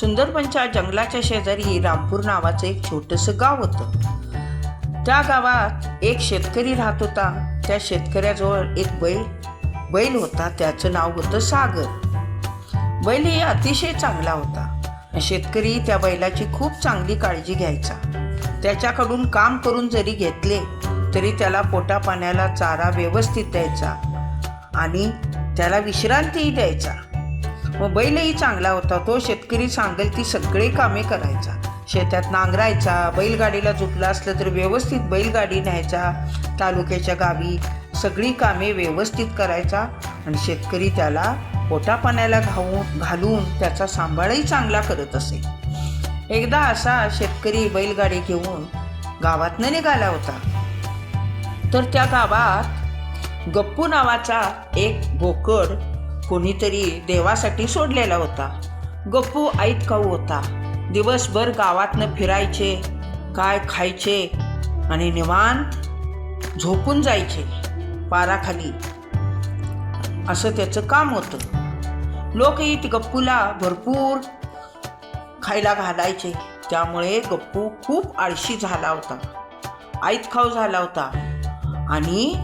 सुंदरबनच्या जंगलाच्या शेजारी रामपूर नावाचं एक छोटंसं गाव होतं. त्या गावात एक शेतकरी राहत होता. त्या शेतकऱ्याजवळ एक बैल बैल होता. त्याचं नाव होतं सागर. बैल हे अतिशय चांगला होता. शेतकरी त्या बैलाची खूप चांगली काळजी घ्यायचा. त्याच्याकडून काम करून जरी घेतले तरी त्याला पोटा पाण्याला चारा व्यवस्थित द्यायचा आणि त्याला विश्रांतीही द्यायचा. मग बैलही चांगला होता. तो शेतकरी सांगेल ती सगळी कामे करायचा. शेतात नांगरायचा बैलगाडीला झुकलं असलं तर व्यवस्थित बैलगाडी न्यायचा. तालुक्याच्या गावी सगळी कामे व्यवस्थित करायचा आणि शेतकरी त्याला पोटापाण्याला घाऊन घालून त्याचा सांभाळही चांगला करत असे. एकदा असा शेतकरी बैलगाडी घेऊन गावातनं निघाला होता. तर त्या गावात गप्पू नावाचा एक बोकड कोणीतरी देवासाठी सोडलेला होता. गप्पू ऐत खाऊ होता. दिवसभर गावातनं फिरायचे काय खायचे आणि निवांत झोपून जायचे पाराखाली. असं त्याचं काम होतं. लोकही गप्पूला भरपूर खायला घालायचे. त्यामुळे गप्पू खूप आळशी झाला होता. ऐतखाऊ झाला होता. आणि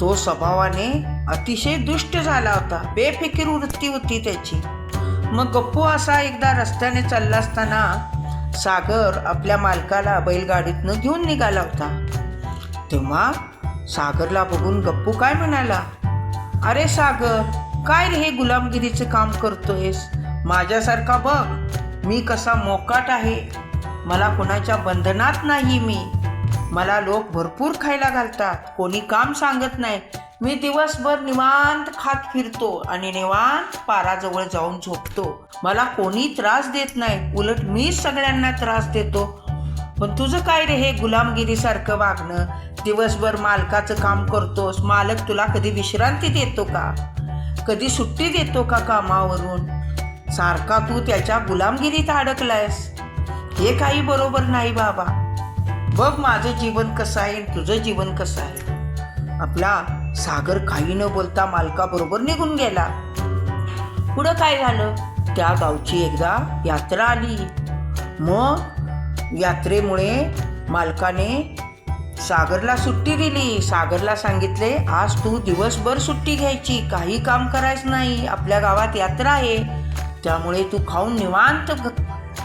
तो स्वभावाने अतिशय दुष्ट झाला होता. बेफिकीर वृत्ती होती त्याची. मग गप्पू असा एकदा रस्त्याने चालला असताना सागर आपल्या मालकाला बैलगाडीतनं घेऊन निघाला होता. तेव्हा सागरला बघून गप्पू काय म्हणाला? अरे सागर काय रे हे गुलामगिरीचं काम करतोयस? माझ्यासारखा बघ मी कसा मोकाट आहे. मला कोणाच्या बंधनात नाही मी. मला लोक भरपूर खायला घालतात. कोणी काम सांगत नाही. मी दिवसभर निवांत खात फिरतो आणि निवांत पाराजवळ जाऊन झोपतो. मला कोणी त्रास देत नाही. उलट मीच सगळ्यांना त्रास देतो. पण तुझं काय रे हे गुलामगिरीसारखं वागणं? दिवसभर मालकाचं काम करतोस. मालक तुला कधी विश्रांती देतो का? कधी सुट्टी देतो का कामावरून? सारखा तू त्याच्या गुलामगिरीत अडकलायस. हे काही बरोबर नाही बाबा. बघ माझं जीवन कसं आहे तुझं जीवन कसं आहे. आपला सागर काही न बोलता मालकाबरोबर निघून गेला. पुढं काय झालं? त्या गावची एकदा यात्रा आली. मग यात्रेमुळे मालकाने सागरला सुट्टी दिली. सागरला सांगितले आज तू दिवसभर सुट्टी घ्यायची. काही काम करायचं नाही. आपल्या गावात यात्रा आहे. त्यामुळे तू खाऊन निवांत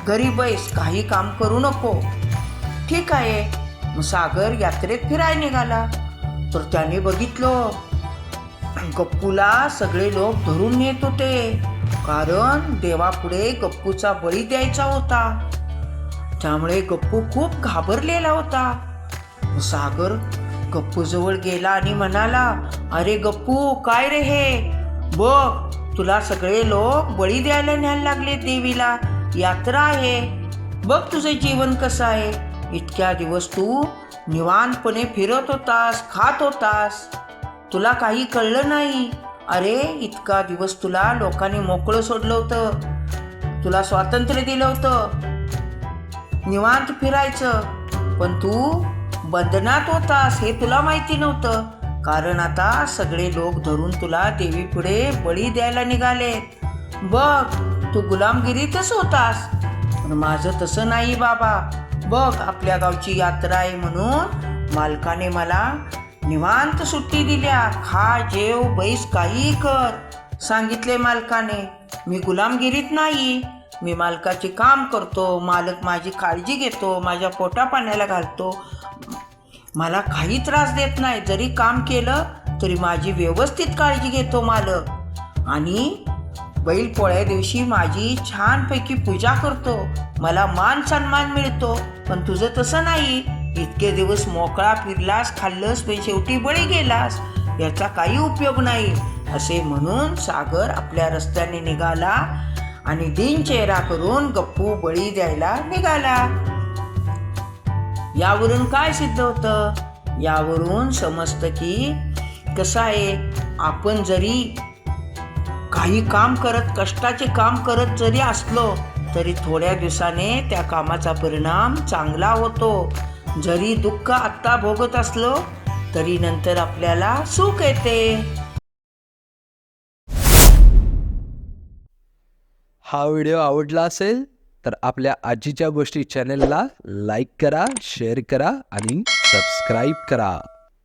घरी बैस. काही काम करू नको. ठीक आहे. सागर यात्रेत फिरायला निघाला. तर त्याने बघितलं. गप्पूला सगळे लोक धरून नेत होते कारण देवापुढे गप्पूचा बळी द्यायचा होता. त्यामुळे गप्पू खूप घाबरलेला होता. सागर गप्पू जवळ गेला आणि म्हणाला अरे गप्पू काय रे हे? बघ तुला सगळे लोक बळी द्यायला न्यायला लागले देवीला. यात्रा आहे. बघ तुझं जीवन कसं आहे. इतक्या दिवस तू निवांतपणे फिरत होतास खात होतास. तुला काही कळलं नाही? अरे इतका दिवस तुला लोकांनी मोकळं सोडलं होतं. तुला स्वातंत्र्य दिलं होतं. निवांत फिरायचं. पण तू बंधनात होतास हे तुला माहिती नव्हतं. कारण आता सगळे लोक धरून तुला देवीपुढे बळी द्यायला निघाले. बघ तू गुलामगिरीतच होतास. पण माझं तसं नाही बाबा. बघ आपल्या गावची यात्रा आहे म्हणून मालकाने मला निवांत सुट्टी दिल्या. खा जेव बैस काही कर सांगितले मालकाने. मी गुलामगिरीत नाही. मी मालकाचे काम करतो. मालक माझी काळजी घेतो. माझ्या पोटा पाण्याला घालतो. मला काही त्रास देत नाही. जरी काम केलं तरी माझी व्यवस्थित काळजी घेतो मालक. आणि बैल पोळ्या दिवशी माझी छानपैकी पूजा करतो. मला मान सन्मान मिळतो. पण तुझं तसं नाही. इतके दिवस मोकळा फिरलास खाल्लंस पण शेवटी बळी गेलास. याचा काही उपयोग नाही. असे म्हणून सागर आपल्या रस्त्याने निघाला आणि दिनचेहरा करून गप्पू बळी द्यायला निघाला. यावरून काय सिद्ध होतं? यावरून समजतं की कसं आहे? आपण जरी काही काम करत कष्टाचे काम करत जरी असलो तरी थोड्या दिवसाने त्या कामाचा परिणाम चांगला होतो. जरी दुःख आत्ता भोगत असलो तरी नंतर आपल्याला सुख येते. हा व्हिडिओ आवडला असेल तर आपल्या आजीच्या गोष्टी चॅनेलला लाईक करा शेअर करा आणि सबस्क्राईब करा.